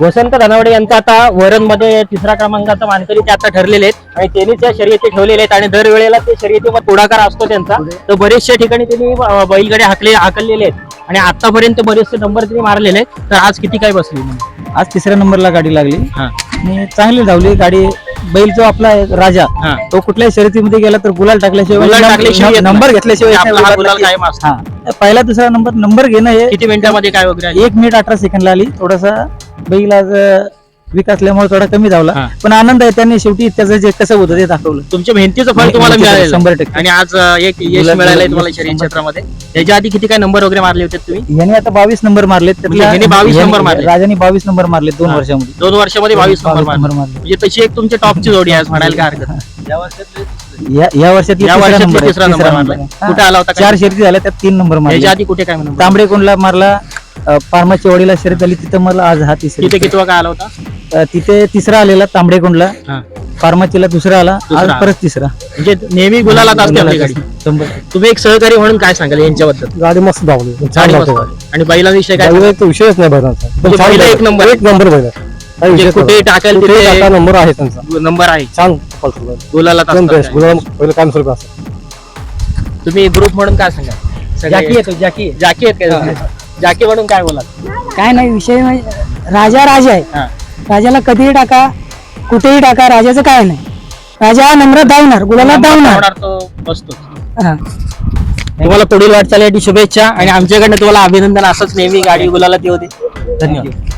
वसंत धनावडे यांचा आता वरणमध्ये तिसरा क्रमांकाचा मानकरी ते आता ठरलेले आहेत. आणि त्यांनीच या शर्यती ठेवलेले आहेत. आणि दरवेळेला ते शर्यतीवर पुढाकार असतो त्यांचा. तर बरेचशा ठिकाणी त्यांनी बैलगाडी हाकले हाकललेले आहेत. आणि आतापर्यंत बरेचसे नंबर त्यांनी मारलेले आहेत. तर आज किती काय बसली आज तिसऱ्या नंबरला गाडी लागली. हा. आणि चांगली धावली. गाडी बैल जो आपला राजा तो कुठल्याही शर्यतीमध्ये गेला तर गुलाल टाकल्याशिवाय. नंबर घेतल्याशिवाय पहिला दुसरा नंबर नंबर घेणं हे किती मिनिटामध्ये काय वगैरे? एक मिनिट अठरा सेकंदला आली. थोडासा बैल विकासल्यामुळे थोडा कमी धावला हा. पण आनंद आहे त्यांनी शेवटी त्याचं जे कसं होतं ते दाखवलं तुमच्या मेहनतीचं फळ तुम्हाला मिळालेलं शंभर. टक्के. आणि आज अं, एक यश मिळालंय तुम्हाला शरीर क्षेत्रामध्ये त्याच्या आधी किती काय नंबर वगैरे मारले होते तुम्ही यांनी आता बावीस नंबर मारले म्हणजे ह्याने 22 नंबर मारले. राजाने बावीस नंबर मारले दोन हा. वर्षामध्ये दोन वर्षामध्ये बावीस नंबर 22 मारले नंबर मारले म्हणजे तशी एक तुमची टॉपची जोडी आहे आज म्हणायला काय हरकत नाही. या या वर्षातली या तिसरा आहे, तिसरा नंबर मारला. कुठे आला होता काय? चार शर्यती झाल्या त्यात तीन नंबर मारले याच्या आधी कुठे काय नंबर तांबडे कोंडला मारला अ, पारमाच्या वडीला शर्यत झाली तिथं मला आज हा तिसरी तिथे किती काय आला होता? अ, तिथे तिसरा आलेला तांबडे कोंडला हा. फार्माचीला दुसरा आला आज दुसरा. परत तिसरा. म्हणजे नेहमी गुलालात असते आपली गाडी. शंभर. तुम्ही एक सहकारी म्हणून काय सांगाल यांच्याबद्दल? गाडी मस्त धावली. गाडी मस्त. आणि बैलांविषयी काय? बैलाचा तो विषयच नाही बैलांचा. म्हणजे बैल बैल एक नंबर. एक नंबर बैल. काही म्हणजे विषयच कुठेही नाही. टाकेल कुठेही तिथे- नंबर आहे त्यांचा. नंबर आहे. छान पळतो बैल. गुलालात एकदम असतात बेस्ट काय. गुलाम बैल असतात तुम्ही ग्रुप म्हणून काय सांगाल? जॅकी येतो जॅकी. जाकी आहेत काय? जाकी म्हणून काय बोलाल? काय नाही विषय म्हणजे राजा राजा आहे. हा. राजाला कधीही टाका कुठेही टाका राजाचं काय नाही. राजा हा नम्रात धावणार गुलाला धावणार. होणार तो बसतो हा. तुम्हाला पुढील वाटचालीसाठी शुभेच्छा आणि आमच्याकडनं तुम्हाला अभिनंदन असंच नेहमी गाडी गुलाला ती होती धन्यवाद.